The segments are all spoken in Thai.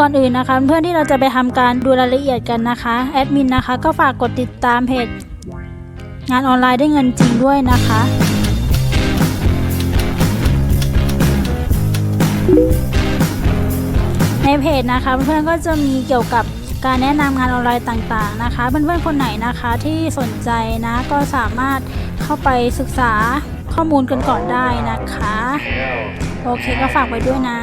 ก่อนอื่นนะคะ เพื่อนที่เราจะไปทำการดูรายละเอียดกันนะคะแอดมินนะคะ ก็ฝากกดติดตามเพจงานออนไลน์ได้เงินจริงด้วยนะคะ ในเพจนะคะ เพื่อนๆก็จะมีเกี่ยวกับการแนะนำงานออนไลน์ต่างๆนะคะ เพื่อนๆคนไหนนะคะที่สนใจนะก็สามารถเข้าไปศึกษาข้อมูลกันก่อนได้นะคะ โอเคก็ฝากไว้ด้วยนะ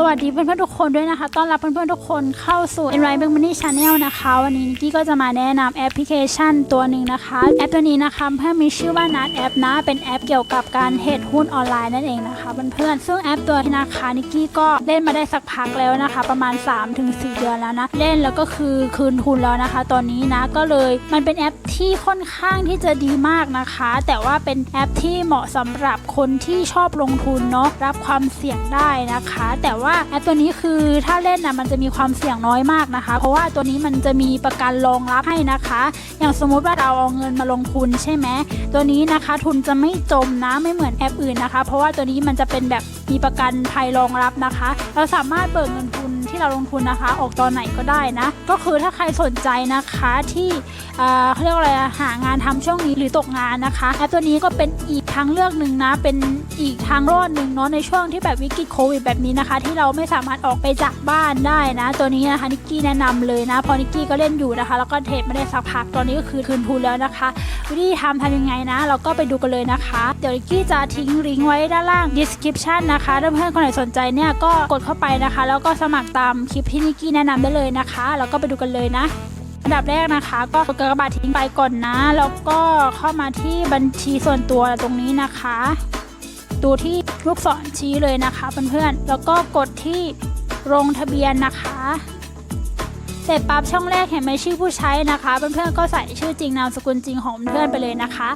สวัสดีเพื่อนๆทุกคนด้วยนะคะ ต้อนรับเพื่อนๆทุกคนเข้าสู่ Enright Money Channel นะคะ วันนี้นิกกี้ก็จะมาแนะนำแอปพลิเคชันตัวหนึ่งนะคะ แอปตัวนี้นะคะเพื่อนมีชื่อว่านัดแอปนะ เป็นแอปเกี่ยวกับการเทรดหุ้นออนไลน์นั่นเองนะคะเพื่อนๆซึ่งแอปตัวนี้นะคะนิกกี้ก็เล่นมาได้สักพักแล้วนะคะ ประมาณ 3-4 เดือนแล้วนะ เล่นแล้วก็คือคืนทุนแล้วนะคะ ตอนนี้นะก็เลยมันเป็นแอปที่ค่อนข้างที่จะดีมากนะคะ แต่ว่าเป็นแอปที่เหมาะสำหรับคนที่ชอบลงทุนเนาะรับความเสี่ยงได้นะคะ แต่ว่าแอปตัวนี้คือถ้าเล่นนะมันจะมีความเสี่ยงน้อยมากนะคะ เพราะว่าตัวนี้มันจะมีประกันรองรับให้นะคะ อย่างสมมุติว่าเราเอาเงินมาลงทุนใช่ไหมตัวนี้นะคะทุนจะไม่จมนะไม่เหมือนแอปอื่นนะคะ เพราะว่าตัวนี้มันจะเป็นแบบมีประกันภัยรองรับนะคะ เราสามารถเบิกเงิน ที่เราลงทุนนะคะ ออกตอนไหนก็ได้นะ ก็คือถ้าใครสนใจนะคะที่เอ่อเขาเรียกว่าอะไรหางานทำช่วงนี้หรือตกงานนะคะแอปตัวนี้ก็เป็นอีกทางเลือกหนึ่งนะ เป็นอีกทางรอดหนึ่งเนาะในช่วงที่แบบวิกฤตโควิดแบบนี้นะคะ ที่เราไม่สามารถออกไปจากบ้านได้นะ ตัวนี้นะคะนิกกี้แนะนำเลยนะเพอนิกกี้ก็เล่นอยู่นะคะ แล้วก็เทรดไม่ได้สักพักตอนนี้ก็คือคืนทุนแล้วนะคะ วิธีทำทำยังไงนะ เราก็ไปดูกันเลยนะคะ เดี๋ยวนิกกี้จะทิ้งลิงก์ไว้ด้านล่าง description นะคะถ้าเพื่อนคนไหนสนใจเนี่ยก็กดเข้าไปนะคะ แล้วก็สมัครตามคลิปที่นิกกี้แนะนำได้เลยนะคะ แล้วก็ไปดูกันเลยนะ อันดับแรกนะคะ ก็กดกระบาดทิ้งไปก่อนนะ แล้วก็เข้ามาที่บัญชีส่วนตัวตรงนี้นะคะ ดูที่ลูกศรชี้เลยนะคะเพื่อนๆ แล้วก็กดที่ลงทะเบียนนะคะเสร็จปั๊บช่องแรกเห็นไหมชื่อผู้ใช้นะคะ เพื่อนๆก็ใส่ชื่อจริงนามสกุลจริงของเพื่อนไปเลยนะคะ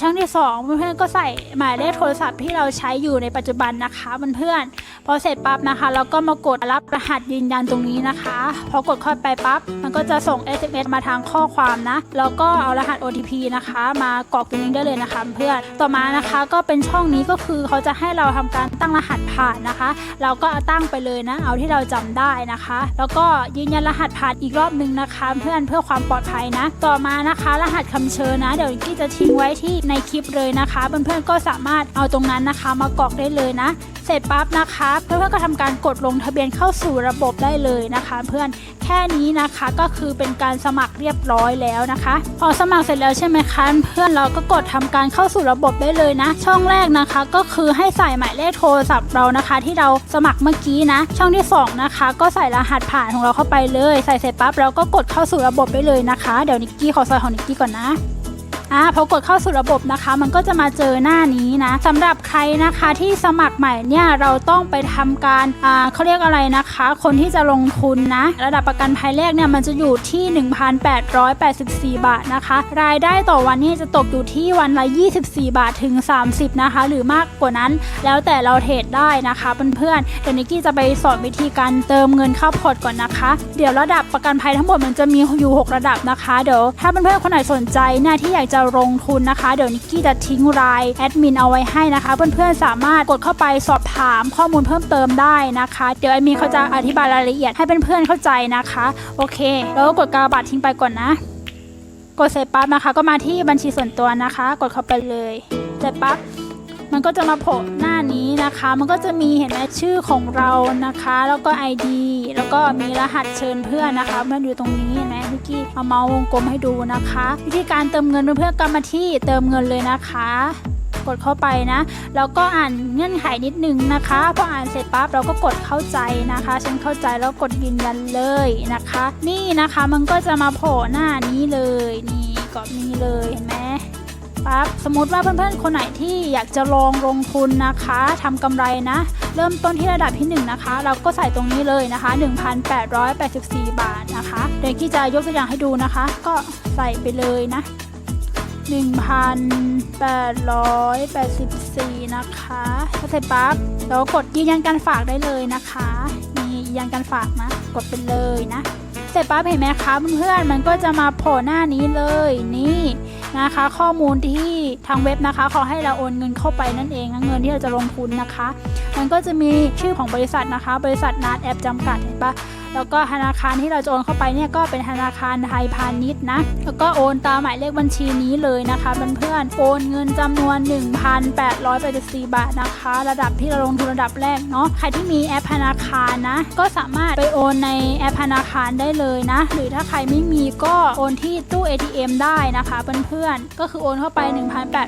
ช่องที่สองเพื่อนๆก็ใส่หมายเลขโทรศัพท์ที่เราใช้อยู่ในปัจจุบันนะคะเพื่อนๆพอเสร็จปั๊บนะคะเราก็มากดรับรหัสยืนยันตรงนี้นะคะ พอกดเข้าไปปั๊บมันก็จะส่ง SMS มาทางข้อความนะแล้วก็เอารหัส OTP นะคะ มากรอกตรงนี้ได้เลยนะคะเพื่อนต่อมานะคะก็เป็นช่องนี้ก็คือเขาจะให้เราทำการตั้งรหัสผ่านนะคะ เราก็ตั้งไปเลยนะ เอาที่เราจำได้นะคะ แล้วก็ยืนยันรหัสผ่านอีกรอบนึงนะคะ เพื่อนเพื่อความปลอดภัยนะ ต่อมานะคะ รหัสคำเชิญนะ เดี๋ยวกี้จะทิ้งไว้ที่ในคลิปเลยนะคะ เพื่อนๆก็สามารถเอาตรงนั้นนะคะ มากรอกได้เลยนะ เสร็จปั๊บนะคะ เพื่อนๆก็ทำการกดลงทะเบียนเข้าสู่ระบบได้เลยนะคะ เพื่อนแค่นี้นะคะก็คือเป็นการสมัครเรียบร้อยแล้วนะคะพอสมัครเสร็จแล้วใช่ไหมคะ เพื่อนเราก็กดทำการเข้าสู่ระบบได้เลยนะ ช่องแรกนะคะ ก็คือให้ใส่หมายเลขโทรศัพท์เรานะคะ ที่เราสมัครเมื่อกี้นะ ช่องที่สองนะคะ ก็ใส่รหัสผ่านของเราเข้าไปเลย ใส่เสร็จปั๊บเราก็กดเข้าสู่ระบบได้เลยนะคะ เดี๋ยวนิกกี้ขอใส่ของนิกกี้ก่อนนะ อ่าพอกดเข้าสู่ระบบนะคะ มันก็จะมาเจอหน้านี้นะสำหรับใครนะคะที่สมัครใหม่เนี่ยเราต้องไปทำการอ่าเขาเรียกอะไรนะคะ คนที่จะลงทุนนะระดับประกันภัยแรกเนี่ยมันจะอยู่ที่ 1,884 บาทนะคะ รายได้ต่อวันนี่จะตกอยู่ที่วันละ 24 บาทถึง 30 นะคะ หรือมากกว่านั้นแล้วแต่เราเทรดได้นะคะเพื่อนๆเดี๋ยวนิกกี้จะไปสอนวิธีการเติมเงินเข้าพอร์ตก่อนนะคะ เดี๋ยวระดับประกันภัยทั้งหมดมันจะมีอยู่ 6 ระดับนะคะเดี๋ยวถ้าเพื่อนๆคนไหนสนใจเนี่ยที่อยากจะลงทุนนะคะ เดี๋ยวนิกกี้จะทิ้งรายแอดมินเอาไว้ให้นะคะ เพื่อนๆสามารถกดเข้าไปสอบถามข้อมูลเพิ่มเติมได้นะคะ เดี๋ยวแอดมินเขาจะอธิบายรายละเอียดให้เพื่อนๆเข้าใจนะคะ โอเค แล้วก็กดกระบาดทิ้งไปก่อนนะ กดเสร็จปั๊บนะคะ ก็มาที่บัญชีส่วนตัวนะคะ กดเข้าไปเลยเสร็จปั๊บมันก็จะมาโผล่หน้านี้นะคะ มันก็จะมีเห็นไหมชื่อของเรานะคะ แล้วก็ ID แล้วก็มีรหัสเชิญเพื่อนนะคะ มันอยู่ตรงนี้เห็นไหม พี่กี้เอาเมาส์วงกลมให้ดูนะคะ วิธีการเติมเงินเพื่อนๆก็มาที่เติมเงินเลยนะคะกดเข้าไปนะ แล้วก็อ่านเงื่อนไขนิดนึงนะคะพออ่านเสร็จปั๊บเราก็กดเข้าใจนะคะ ฉันเข้าใจแล้วกดยืนยันเลยนะคะ นี่นะคะมันก็จะมาโผล่หน้านี้เลย นี่ก็มีเลยเห็นไหม ปั๊บสมมติว่าเพื่อนๆ คนไหนที่อยากจะลองลงทุนนะคะทำกำไรนะ เริ่มต้นที่ระดับที่ 1 นะคะ เราก็ใส่ตรงนี้เลยนะคะ 1,884 บาทนะคะ เดี๋ยวกี้จะยกตัวอย่างให้ดูนะคะ ก็ใส่ไปเลยนะ 1,884 นะคะพอเสร็จปั๊บเรากดยืนยันการฝากได้เลยนะคะนี่ยืนยันการฝากนะ กดไปเลยนะ เสร็จปั๊บเห็นไหมคะเพื่อนๆมันก็จะมาโผล่หน้านี้เลยนี่ นะคะ ข้อมูลที่ทางเว็บนะคะขอให้เราโอนเงินเข้าไปนั่นเองเงินที่เราจะลงทุนนะคะ มันก็จะมีชื่อของบริษัทนะคะ บริษัทนัดแอปจำกัดเห็นปะ แล้วก็ธนาคารที่เราจะโอนเข้าไปเนี่ยก็เป็นธนาคารไทยพาณิชย์นะ แล้วก็โอนตามหมายเลขบัญชีนี้เลยนะคะเพื่อนๆ โอนเงินจำนวน 1,884 บาทนะคะ ระดับที่เราลงทุนระดับแรกเนาะ ใครที่มีแอปธนาคารนะ ก็สามารถไปโอนในแอปธนาคารได้เลยนะ หรือถ้าใครไม่มีก็โอนที่ตู้ ATM ได้นะคะเพื่อนๆ ก็คือโอนเข้าไป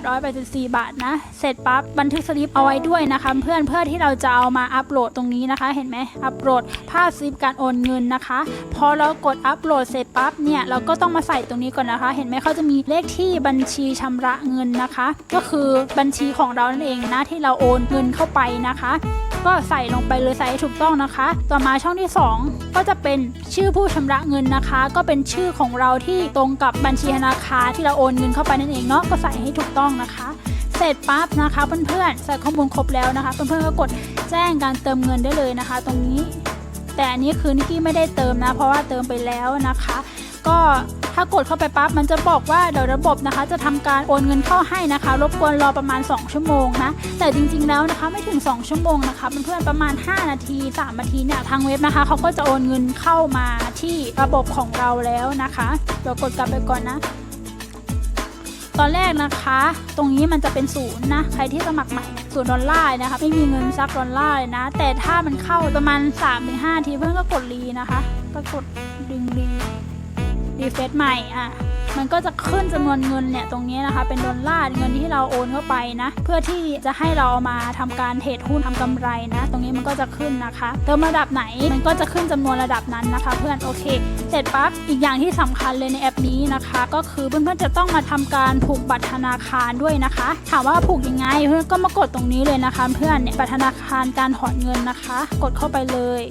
1,884 บาทนะ เสร็จปั๊บบันทึกสลิปเอาไว้ด้วยนะคะเพื่อนเพื่อที่เราจะเอามาอัปโหลดตรงนี้นะคะ เห็นไหมอัปโหลดภาพสลิปการโอนเงินนะคะ พอเรากดอัปโหลดเสร็จปั๊บเนี่ยเราก็ต้องมาใส่ตรงนี้ก่อนนะคะ เห็นไหมเขาจะมีเลขที่บัญชีชำระเงินนะคะ ก็คือบัญชีของเรานั่นเองนะที่เราโอนเงินเข้าไปนะคะก็ใส่ลงไปเลยใส่ให้ถูกต้องนะคะ ต่อมาช่องที่ 2 ก็จะเป็นชื่อผู้ชำระเงินนะคะ ก็เป็นชื่อของเราที่ตรงกับบัญชีธนาคารที่เราโอนเงินเข้าไปนั่นเองเนาะก็ใส่ให้ถูกต้องนะคะ เสร็จปั๊บนะคะเพื่อนๆใส่ข้อมูลครบแล้วนะคะเพื่อนๆก็กดแจ้งการเติมเงินได้เลยนะคะ ตรงนี้ แต่อันนี้คือนิกกี้ไม่ได้เติมนะ เพราะว่าเติมไปแล้วนะคะ ก็ถ้ากดเข้าไปปั๊บมันจะบอกว่าเดี๋ยวระบบนะคะ จะทำการโอนเงินเข้าให้นะคะ รบกวนรอประมาณ 2 ชั่วโมงนะ แต่จริงๆแล้วนะคะไม่ถึง 2 ชั่วโมงนะคะเพื่อนๆประมาณ 5 นาที 3 นาทีเนี่ยทางเว็บนะคะเขาก็จะโอนเงินเข้ามาที่ระบบของเราแล้วนะคะเดี๋ยวกดกลับไปก่อนนะ ตอนแรกนะคะ ตรงนี้มันจะเป็นศูนย์นะ ใครที่สมัครใหม่ศูนย์ดอลลาร์นะคะ ไม่มีเงินซักดอลลาร์เลยนะ แต่ถ้ามันเข้าประมาณ3-5ทีเพื่อนก็กดรีนะคะ ก็กดดึงรีรีเฟซใหม่อะ มันก็จะขึ้นจำนวนเงินเนี่ยตรงนี้นะคะ เป็นดอลลาร์เงินที่เราโอนเข้าไปนะ เพื่อที่จะให้เรามาทำการเทรดหุ้นทำกำไรนะ ตรงนี้มันก็จะขึ้นนะคะ เติมระดับไหนมันก็จะขึ้นจำนวนระดับนั้นนะคะ เพื่อนโอเค เสร็จปั๊บอีกอย่างที่สำคัญเลยในแอปนี้นะคะ ก็คือเพื่อนๆจะต้องมาทำการผูกบัตรธนาคารด้วยนะคะ ถามว่าผูกยังไงเพื่อนก็มากดตรงนี้เลยนะคะ เพื่อนเนี่ยบัตรธนาคารการถอนเงินนะคะ กดเข้าไปเลย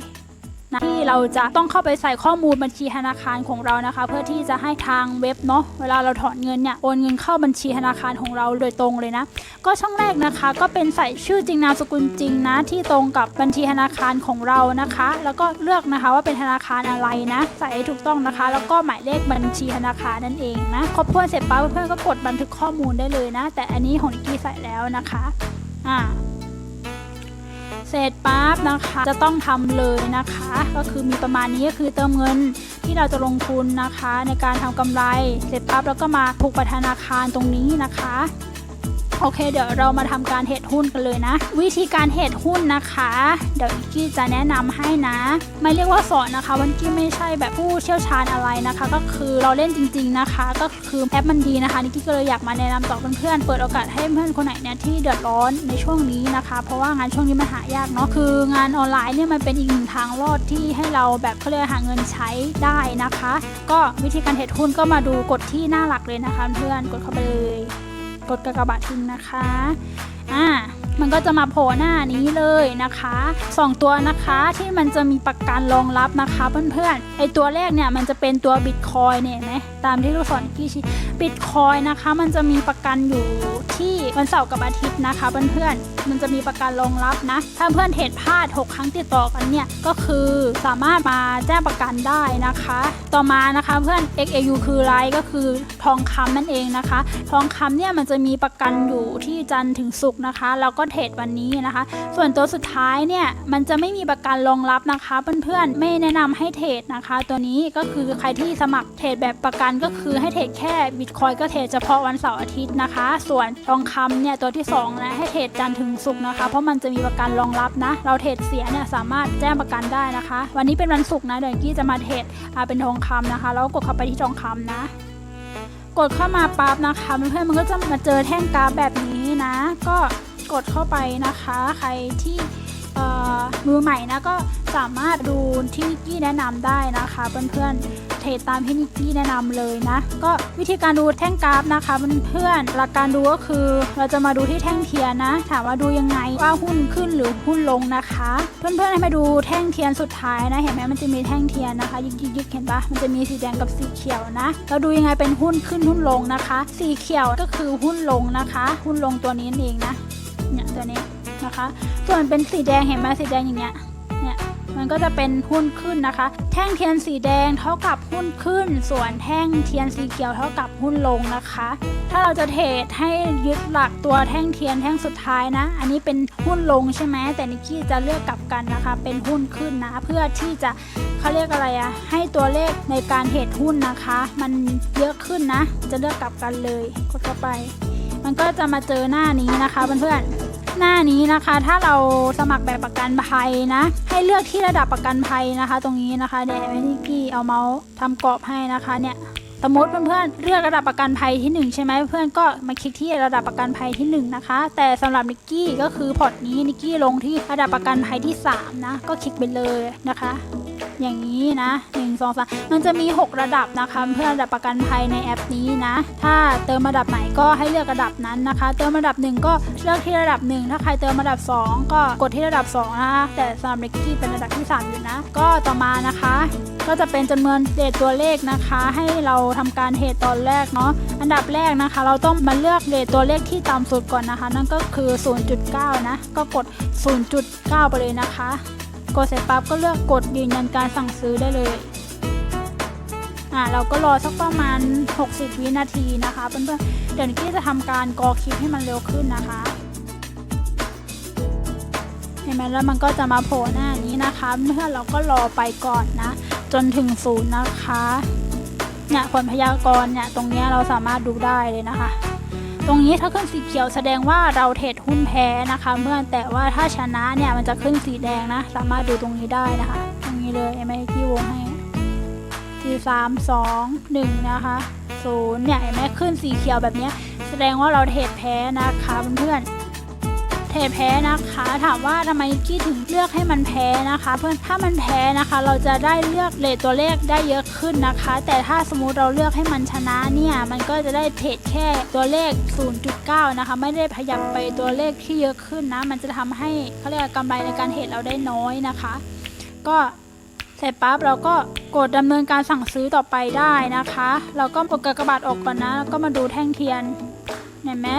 นะที่เราจะต้องเข้าไปใส่ข้อมูลบัญชีธนาคารของเรานะคะ เพื่อที่จะให้ทางเว็บเนาะเวลาเราถอนเงินเนี่ยโอนเงินเข้าบัญชีธนาคารของเราโดยตรงเลยนะ ก็ช่องแรกนะคะ ก็เป็นใส่ชื่อจริงนามสกุลจริงนะ ที่ตรงกับบัญชีธนาคารของเรานะคะ แล้วก็เลือกนะคะว่าเป็นธนาคารอะไรนะ ใส่ให้ถูกต้องนะคะ แล้วก็หมายเลขบัญชีธนาคารนั่นเองนะครบถ้วนเสร็จปั๊บเพื่อนก็กดบันทึกข้อมูลได้เลยนะ แต่อันนี้ของนิกกี้ใส่แล้วนะคะอ่า เสร็จปั๊บนะคะ จะต้องทำเลยนะคะ ก็คือมีประมาณนี้ก็คือเติมเงินที่เราจะลงทุนนะคะ ในการทำกำไรเสร็จปั๊บแล้วก็มาผูกบัตรธนาคารตรงนี้นะคะ โอเค เดี๋ยวเรามาทำการเทรดหุ้นกันเลยนะ วิธีการเทรดหุ้นนะคะ เดี๋ยวอิกกี้จะแนะนำให้นะ ไม่เรียกว่าสอนนะคะวันกี้ไม่ใช่แบบผู้เชี่ยวชาญอะไรนะคะ ก็คือเราเล่นจริง ๆนะคะ ก็คือแอปมันดีนะคะนิกกี้ก็เลยอยากมาแนะนำต่อเพื่อนๆเปิดโอกาสให้เพื่อนคนไหนเนี่ยที่เดือดร้อนในช่วงนี้นะคะ เพราะว่างานช่วงนี้มันหายากเนาะคืองานออนไลน์เนี่ยมันเป็นอีกหนึ่งทางรอดที่ให้เราแบบเขาเรียกหาเงินใช้ได้นะคะ ก็วิธีการเทรดหุ้นก็มาดูกดที่หน้าหลักเลยนะคะ เพื่อนกดเข้าไปเลย กดกากบาททิ้งนะคะอ่ามันก็จะมาโผล่หน้านี้เลยนะคะสองตัวนะคะที่มันจะมีประกันรองรับนะคะเพื่อนๆไอตัวแรกเนี่ยมันจะเป็นตัวบิตคอยเนี่ยไหมตามที่ลูกศรกี้ชี้บิตคอยนะคะ มันจะมีประกันอยู่ ที่วันเสาร์กับอาทิตย์นะคะเพื่อนๆมันจะมีประกันรองรับนะ ถ้าเพื่อนเทรดพลาด 6 ครั้งติดต่อกันเนี่ยก็คือสามารถมาแจ้งประกันได้นะคะ ต่อมานะคะเพื่อน XAU คืออะไรก็คือทองคำนั่นเองนะคะ ทองคำเนี่ยมันจะมีประกันอยู่ที่จันทร์ถึงศุกร์นะคะแล้วก็เทรดวันนี้นะคะ ส่วนตัวสุดท้ายเนี่ยมันจะไม่มีประกันรองรับนะคะเพื่อนๆไม่แนะนำให้เทรดนะคะ ตัวนี้ก็คือใครที่สมัครเทรดแบบประกันก็คือให้เทรดแค่บิตคอยก็เทรดเฉพาะวันเสาร์อาทิตย์นะคะ ส่วนทองคำเนี่ยตัวที่2นะให้เทรดจันทร์ถึงศุกร์นะคะ เพราะมันจะมีประกันรองรับนะ เราเทรดเสียเนี่ยสามารถแจ้งประกันได้นะคะ วันนี้เป็นวันศุกร์นะเดี๋ยวกี้จะมาเทรดอ่าเป็นทองคำนะคะ แล้วกดเข้าไปที่ทองคำนะ กดเข้ามาปั๊บนะคะเพื่อนๆมันก็จะมาเจอแท่งกราฟแบบนี้นะ ก็กดเข้าไปนะคะ ใครที่มือใหม่นะก็สามารถดูที่กี้แนะนำได้นะคะเพื่อนๆ เทรดตามที่นิกกี้แนะนำเลยนะ ก็วิธีการดูแท่งกราฟนะคะเพื่อนๆหลักการดูก็คือเราจะมาดูที่แท่งเทียนนะ ถามว่าดูยังไงว่าหุ้นขึ้นหรือหุ้นลงนะคะ เพื่อนๆให้มาดูแท่งเทียนสุดท้ายนะ เห็นไหมมันจะมีแท่งเทียนนะคะ ยึกยึกเห็นปะมันจะมีสีแดงกับสีเขียวนะเราดูยังไงเป็นหุ้นขึ้นหุ้นลงนะคะ สีเขียวก็คือหุ้นลงนะคะ หุ้นลงตัวนี้เองนะเนี่ยตัวนี้นะคะ ส่วนเป็นสีแดงเห็นไหมสีแดงอย่างเงี้ย มันก็จะเป็นหุ้นขึ้นนะคะ แท่งเทียนสีแดงเท่ากับหุ้นขึ้น ส่วนแท่งเทียนสีเขียวเท่ากับหุ้นลงนะคะ ถ้าเราจะเทรดให้ยึดหลักตัวแท่งเทียนแท่งสุดท้ายนะ อันนี้เป็นหุ้นลงใช่ไหมแต่นิกกี้จะเลือกกลับกันนะคะ เป็นหุ้นขึ้นนะ เพื่อที่จะเขาเรียกอะไรอะให้ตัวเลขในการเทรดหุ้นนะคะ มันเยอะขึ้นนะ จะเลือกกลับกันเลยกดเข้าไป มันก็จะมาเจอหน้านี้นะคะเพื่อนๆ หน้านี้นะคะ ถ้าเราสมัครแบบประกันภัยนะ ให้เลือกที่ระดับประกันภัยนะคะ ตรงนี้นะคะเดี๋ยวนิกกี้เอาเมาส์ทำกรอบให้นะคะเนี่ยสมมติเพื่อนๆเลือกระดับประกันภัยที่ 1 ใช่ไหมเพื่อนก็มาคลิกที่ระดับประกันภัยที่ 1 นะคะ แต่สำหรับนิกกี้ก็คือพอร์ตนี้นิกกี้ลงที่ระดับประกันภัยที่ 3 นะ ก็คลิกไปเลยนะคะ อย่างนี้นะ1 2 3มันจะมี 6 ระดับนะคะ เพื่อระดับประกันภัยในแอปนี้นะ ถ้าเติมระดับไหนก็ให้เลือกระดับนั้นนะคะ เติมระดับ 1 ก็เลือกที่ระดับ 1 ถ้าใครเติมระดับ 2 ก็กดที่ระดับ 2 นะคะ แต่สำหรับนิกกี้เป็นระดับที่ 3 อยู่นะ ก็ต่อมานะคะ ก็จะเป็นจำนวนเดทตัวเลขนะคะ ให้เราทำการเทรดตอนแรกเนาะ อันดับแรกนะคะ เราต้องมาเลือกเดทตัวเลขที่ต่ำสุดก่อนนะคะ นั่นก็คือ 0.9 นะ ก็กด 0.9 ไปเลยนะคะ กดเสร็จปั๊บก็เลือกกดยืนยันการสั่งซื้อได้เลยอ่าเราก็รอสักประมาณ 60 วินาทีนะคะเพื่อนๆเดี๋ยวนิกกี้จะทำการกรอคลิปให้มันเร็วขึ้นนะคะเห็นไหมแล้วมันก็จะมาโผล่หน้านี้นะคะเพื่อเราก็รอไปก่อนนะ จนถึงศูนย์นะคะเนี่ยผลพยากรณ์เนี่ยตรงนี้เราสามารถดูได้เลยนะคะ ตรงนี้ถ้าขึ้นสีเขียวแสดงว่าเราเทรดหุ้นแพ้นะคะเพื่อนแต่ว่าถ้าชนะเนี่ยมันจะขึ้นสีแดงนะ สามารถดูตรงนี้ได้นะคะ ตรงนี้เลยเอ็มไอที่วงให้สี่สามสองหนึ่งนะคะศูนย์เนี่ยเห็นไหมขึ้นสีเขียวแบบนี้แสดงว่าเราเทรดแพ้นะคะเพื่อนๆ เทแพ้นะคะ ถามว่าทำไมกี้ถึงเลือกให้มันแพ้นะคะ เพื่อนถ้ามันแพ้นะคะ เราจะได้เลือกเลทตัวเลขได้เยอะขึ้นนะคะ แต่ถ้าสมมุติเราเลือกให้มันชนะเนี่ยมันก็จะได้เทรดแค่ตัวเลข 0.9 นะคะ ไม่ได้พยับไปตัวเลขที่เยอะขึ้นนะ มันจะทำให้เขาเรียกว่ากำไรในการเทรดเราได้น้อยนะคะ ก็เสร็จปั๊บเราก็กดดำเนินการสั่งซื้อต่อไปได้นะคะ เราก็กดกากบาทออกก่อนนะแล้วก็มาดูแท่งเทียนเห็นไหม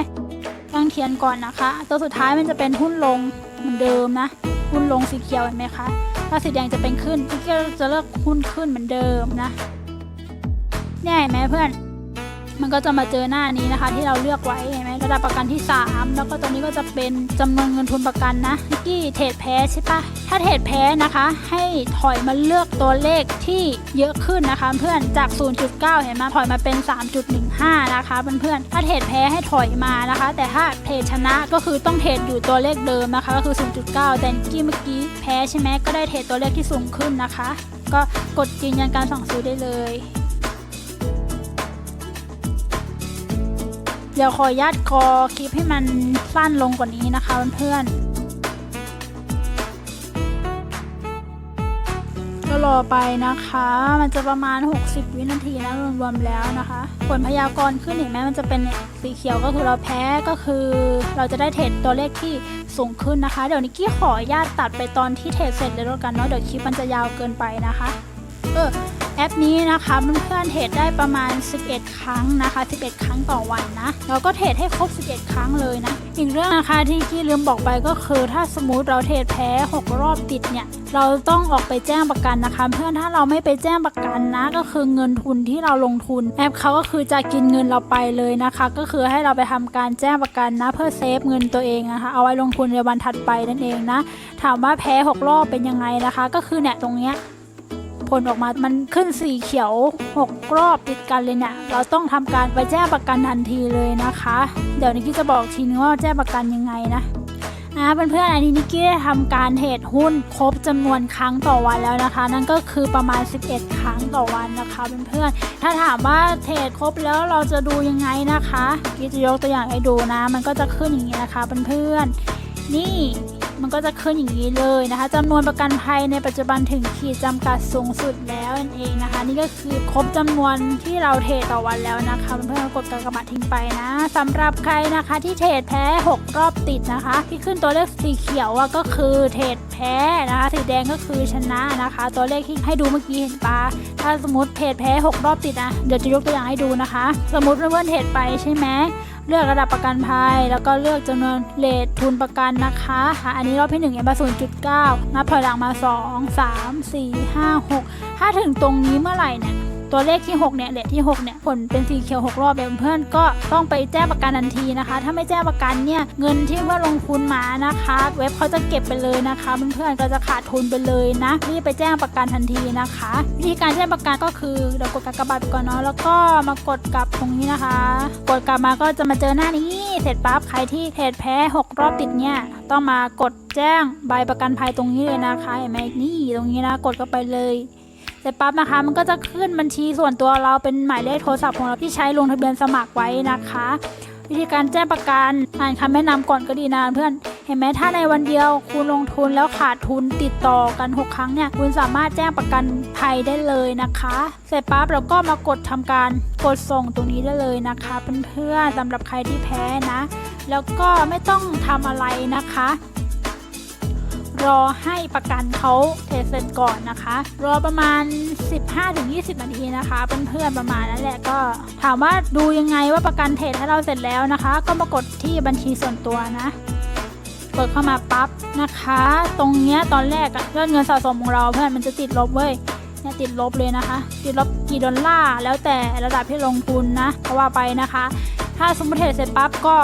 ตั้งเทียนก่อนนะคะ ตัวสุดท้ายมันจะเป็นหุ้นลงเหมือนเดิมนะ หุ้นลงสีเขียวเห็นไหมคะถ้าสีแดงจะเป็นขึ้นพี่ก็จะเลือกหุ้นขึ้นเหมือนเดิมนะเนี่ยเห็นไหมเพื่อน มันก็จะมาเจอหน้านี้นะคะ ที่เราเลือกไว้เห็นไหมระดับประกันที่ 3 แล้วก็ตรงนี้ก็จะเป็นจำนวนเงินทุนประกันนะนิกกี้เทรดแพ้ใช่ปะถ้าเทรดแพ้นะคะ ให้ถอยมาเลือกตัวเลขที่เยอะขึ้นนะคะ เพื่อนจาก 0.9 เห็นไหมถอยมาเป็น 3.15 นะคะเพื่อนๆถ้าเทรดแพ้ให้ถอยมานะคะ แต่ถ้าเทรดชนะก็คือต้องเทรดอยู่ตัวเลขเดิมนะคะก็คือ 0.9 แต่นิกกี้เมื่อกี้แพ้ใช่ไหมก็ได้เทรดตัวเลขที่สูงขึ้นนะคะ ก็กดยืนยันการสั่งซื้อได้เลย เดี๋ยวขออนุญาตคอคลิปให้มันสั้นลงกว่านี้นะคะเพื่อนๆก็รอไปนะคะ มันจะประมาณ 60 วินาทีนะรวมๆแล้วนะคะ ผลพยากรณ์ขึ้นเห็นไหมมันจะเป็นสีเขียวก็คือเราแพ้ก็คือ เราจะได้เทรดตัวเลขที่สูงขึ้นนะคะ เดี๋ยวนิกกี้ขอญาตตัดไปตอนที่เทรดเสร็จเลยแล้วกันเนาะเดี๋ยวคลิปมันจะยาวเกินไปนะคะ เออ แอปนี้นะคะเพื่อนๆเทรดได้ประมาณ 11 ครั้งนะคะ 11 ครั้งต่อวันนะ เราก็เทรดให้ครบ 11 ครั้งเลยนะ อีกเรื่องนะคะที่กี้ลืมบอกไปก็คือ ถ้าสมมติเราเทรดแพ้ 6 รอบติดเนี่ยเราต้องออกไปแจ้งประกันนะคะ เพื่อนถ้าเราไม่ไปแจ้งประกันนะ ก็คือเงินทุนที่เราลงทุน แอปเขาก็คือจะกินเงินเราไปเลยนะคะ ก็คือให้เราไปทำการแจ้งประกันนะ เพื่อเซฟเงินตัวเองนะคะเอาไว้ลงทุนในวันถัดไปนั่นเองนะถามว่าแพ้ 6 รอบเป็นยังไงนะคะ ก็คือเนี่ยตรงเนี้ย ลออกมา มันขึ้นสีเขียว 6 รอบติดกันเลยเนี่ย เราต้องทำการไปแจ้งประกันทันทีเลยนะคะ เดี๋ยวนิกกี้จะบอกทีนึงว่าแจ้งประกันยังไงนะนะเพื่อนๆอันนี้นิกกี้ได้ทำการเทรดหุ้นครบจำนวนครั้งต่อวันแล้วนะคะ นั่นก็คือประมาณ 11 ครั้งต่อวันนะคะเพื่อนๆถ้าถามว่าเทรดครบแล้วเราจะดูยังไงนะคะนิกกี้จะยกตัวอย่างให้ดูนะ มันก็จะขึ้นอย่างนี้นะคะเพื่อนๆนี่ มันก็จะขึ้นอย่างนี้เลยนะคะจำนวนประกันภัยในปัจจุบันถึงขีดจำกัดสูงสุดแล้วนั่นเองนะคะ นี่ก็คือครบจำนวนที่เราเทรดต่อวันแล้วนะคะเพื่อนๆกดกระบาดทิ้งไปนะสำหรับใครนะคะที่เทรดแพ้ 6 รอบติดนะคะ ที่ขึ้นตัวเลขสีเขียวอะก็คือเทรดแพ้นะคะสีแดงก็คือชนะนะคะ ตัวเลขที่ให้ดูเมื่อกี้เห็นปะถ้าสมมติเทรดแพ้ 6 รอบติดนะเดี๋ยวจะยกตัวอย่างให้ดูนะคะ สมมติเพื่อนๆเทรดไปใช่ไหม เลือกระดับประกันภัย แล้วก็เลือกจำนวนเลททุนประกันนะคะค่ะอันนี้รอบที่1เนี่ยมา0.9นับถอยหลังมา 2 3 4 5 6 ถ้าถึงตรงนี้เมื่อไหร่เนี่ย ตัวเลขที่ 6 เนี่ยเลทที่ 6 เนี่ย ผลเป็นสีเขียว 6 รอบแบบเพื่อนก็ต้องไปแจ้งประกันทันทีนะคะ ถ้าไม่แจ้งประกันเนี่ย เงินที่เพื่อนลงทุนมานะคะ เว็บเขาจะเก็บไปเลยนะคะ เพื่อนๆก็จะขาดทุนไปเลยนะ รีบไปแจ้งประกันทันทีนะคะวิธีการแจ้งประกันก็คือเดี๋ยวกดกากบาทก่อนเนาะ แล้วก็มากดกลับตรงนี้นะคะ กดกลับมาก็จะมาเจอหน้านี้ เสร็จปั๊บใครที่เทรดแพ้ 6 รอบติดเนี่ย ต้องมากดแจ้งใบประกันภัยตรงนี้เลยนะคะ เห็นไหมนี่ตรงนี้นะ กดเข้าไปเลย เสร็จปั๊บนะคะมันก็จะขึ้นบัญชีส่วนตัวเราเป็นหมายเลขโทรศัพท์ของเราที่ใช้ลงทะเบียนสมัครไว้นะคะ วิธีการแจ้งประกันอ่านคำแนะนำก่อนก็ดีนะเพื่อนเห็นไหมถ้าในวันเดียวคุณลงทุนแล้วขาดทุนติดต่อกัน 6 ครั้งเนี่ย คุณสามารถแจ้งประกันภัยได้เลยนะคะ เสร็จปั๊บเราก็มากดทำการกดส่งตรงนี้ได้เลยนะคะเพื่อนๆสำหรับใครที่แพ้นะ แล้วก็ไม่ต้องทำอะไรนะคะ รอให้ประกันเขาเทเสร็จก่อนนะคะ รอประมาณ 15-20 นาทีนะคะเพื่อนๆประมาณนั้นแหละก็ถามว่าดูยังไงว่าประกันเทรดให้เราเสร็จแล้วนะคะ ก็มากดที่บัญชีส่วนตัวนะกดเข้ามาปั๊บนะคะ ตรงเนี้ยตอนแรกอะยอดเงินสะสมของเราเพื่อนมันจะติดลบเว้ยเนี่ยติดลบเลยนะคะ ติดลบกี่ดอลลาร์แล้วแต่ระดับที่ลงทุนนะเพราะว่าไปนะคะ ถ้าสมมติเทรดเสร็จปั๊บก็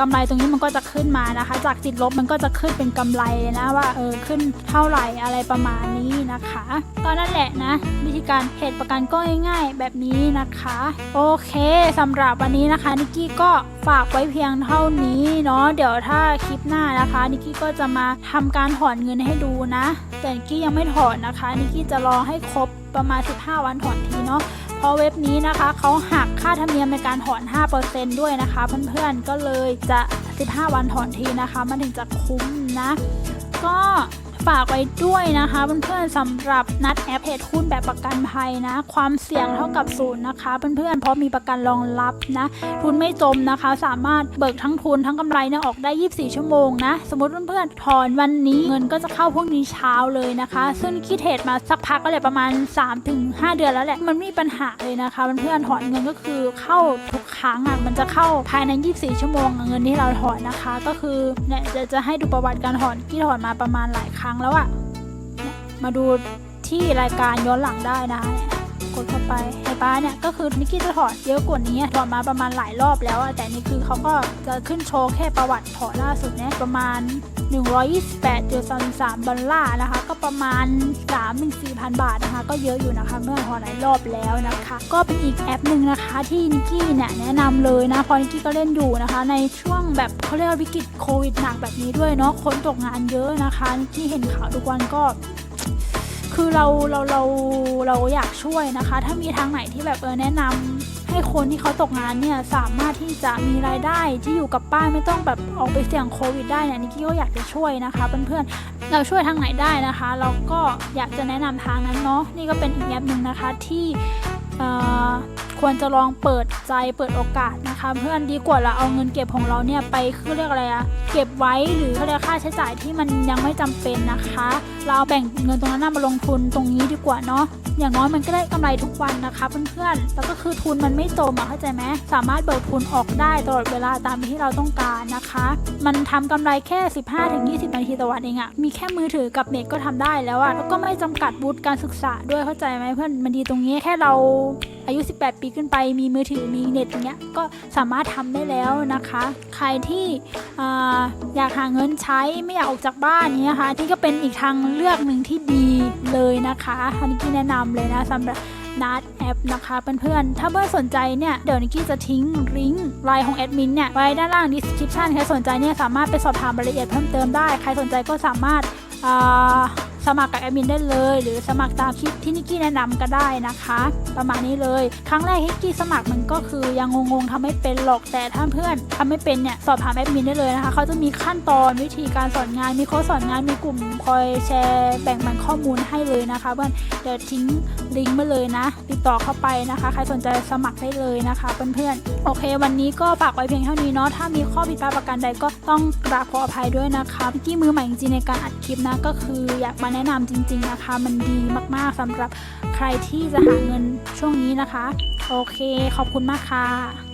กำไรตรงนี้มันก็จะขึ้นมานะคะ จากติดลบมันก็จะขึ้นเป็นกำไรเลยนะว่าเออขึ้นเท่าไหร่อะไรประมาณนี้นะคะก็นั่นแหละนะ วิธีการเทรดประกันก็ง่ายๆแบบนี้นะคะ โอเคสำหรับวันนี้นะคะนิกกี้ก็ฝากไว้เพียงเท่านี้เนาะเดี๋ยวถ้าคลิปหน้านะคะนิกกี้ก็จะมาทำการถอนเงินให้ดูนะ แต่นิกกี้ยังไม่ถอนนะคะนิกกี้จะรอให้ครบประมาณ 15 วันถอนทีเนาะ เพราะเว็บนี้นะคะเขาหักค่าธรรมเนียมในการถอน 5%ด้วยนะคะ เพื่อนๆก็เลยจะ 15 วันถอนทีนะคะ มันถึงจะคุ้มนะ ก็ ฝากไว้ด้วยนะคะเพื่อนๆสำหรับนัดแอปเพจหุ้นแบบประกันภัยนะ ความเสี่ยงเท่ากับศูนย์นะคะเพื่อนๆเพราะมีประกันรองรับนะทุนไม่จมนะคะ สามารถเบิกทั้งทุนทั้งกำไรเนี่ยออกได้ 24 ชั่วโมงนะ สมมติเพื่อนๆถอนวันนี้เงินก็จะเข้าพวกนี้เช้าเลยนะคะ ซึ่งคิดเทรดมาสักพักก็เลยประมาณ 3-5 เดือนแล้วแหละมันไม่มีปัญหาเลยนะคะเพื่อนๆถอนเงินก็คือเข้าทุกครั้งอะมันจะเข้าภายใน 24 ชั่วโมงเงินที่เราถอนนะคะ ก็คือเนี่ยจะจะให้ดูประวัติการถอนที่ถอนมาประมาณหลายครั้งแล้วอะเนี่ยมาดูที่รายการย้อนหลังได้นะ กดเข้าไปไอ้ป้าเนี่ยก็คือนิกกี้จะถอดเยอะกว่านี้ถอดมาประมาณหลายรอบแล้วแต่นี่คือเขาก็จะขึ้นโชว์แค่ประวัติถอดล่าสุดเนี่ยประมาณ 128.33ดอลลาร์นะคะ ก็ประมาณ 3-4,000บาทนะคะ ก็เยอะอยู่นะคะเมื่อถอดหลายรอบแล้วนะคะ ก็เป็นอีกแอปหนึ่งนะคะที่นิกกี้เนี่ยแนะนำเลยนะพอนิกกี้ก็เล่นอยู่นะคะ ในช่วงแบบเขาเรียกว่าวิกฤตโควิดหนักแบบนี้ด้วยเนาะคนตกงานเยอะนะคะนิกกี้เห็นข่าวทุกวันก็ คือเราเราเราเราอยากช่วยนะคะ ถ้ามีทางไหนที่แบบเออแนะนำให้คนที่เขาตกงานเนี่ยสามารถที่จะมีรายได้ที่อยู่กับบ้านไม่ต้องแบบออกไปเสี่ยงโควิดได้เนี่ยนิกกี้ก็อยากจะช่วยนะคะเพื่อนๆเราช่วยทางไหนได้นะคะ เราก็อยากจะแนะนำทางนั้นเนาะนี่ก็เป็นอีกแอปหนึ่งนะคะที่ ควรจะลองเปิดใจเปิดโอกาสนะคะ เพื่อนดีกว่าเราเอาเงินเก็บของเราเนี่ยไปคือเรียกอะไรอะเก็บไว้หรือเขาเรียกค่าใช้จ่ายที่มันยังไม่จำเป็นนะคะ เราเอาแบ่งเงินตรงนั้นมาลงทุนตรงนี้ดีกว่าเนาะอย่างน้อยมันก็ได้กำไรทุกวันนะคะ เพื่อนๆแล้วก็คือทุนมันไม่จมอะเข้าใจไหมสามารถเบิกทุนออกได้ตลอดเวลาตามที่เราต้องการนะคะ มันทำกำไรแค่ 15-20 นาทีต่อวันเองอะมีแค่มือถือกับเน็ตก็ทำได้แล้วอะแล้วก็ไม่จำกัดวุฒิการศึกษาด้วยเข้าใจไหมเพื่อนมันดีตรงนี้แค่เราอายุ 18 ปีขึ้นไปมีมือถือมีเน็ตอย่างเงี้ยก็สามารถทำได้แล้วนะคะ ใครที่อ่อยากหาเงินใช้ไม่อยากออกจากบ้านเนี้ยค่ะนี่ก็เป็นอีกทางเลือกหนึ่งที่ดีเลยนะคะอันนี้กี้แนะนำเลยนะสำหรับนัดแอปนะคะเพื่อนๆ ถ้าเพื่อนสนใจเนี่ย เดี๋ยวนิกกี้จะทิ้งลิงก์ไลน์ของแอดมินเนี่ย ไว้ด้านล่าง description ใครสนใจเนี่ย สามารถไปสอบถามรายละเอียดเพิ่มเติมได้ ใครสนใจก็สามารถ สมัครกับแอดมินได้เลย หรือสมัครตามคลิปที่นิกกี้แนะนำก็ได้นะคะ ประมาณนี้เลย ครั้งแรกที่นิกกี้สมัครมันก็คือยังงงๆทำไม่เป็นหรอกแต่ถ้าเพื่อนทำไม่เป็นเนี่ยสอบถามแอดมินได้เลยนะคะเขาจะมีขั้นตอนวิธีการสอนงานมีโค้ชสอนงานมีกลุ่มคอยแชร์แบ่งปันข้อมูลให้เลยนะคะเพื่อนเดี๋ยวทิ้งลิงก์มาเลยนะ ติดต่อเข้าไปนะคะ ใครสนใจสมัครได้เลยนะคะเพื่อนๆโอเค วันนี้ก็ฝากไว้เพียงเท่านี้เนาะถ้ามีข้อผิดพลาดประการใดก็ต้องกราบขออภัยด้วยนะคะนิกกี้มือใหม่จริงๆในการอัดคลิปนะก็คืออยากมาแนะนำจริง ๆนะคะ มันดีมากๆสำหรับใครที่จะหาเงินช่วงนี้นะคะ โอเค ขอบคุณมากค่ะ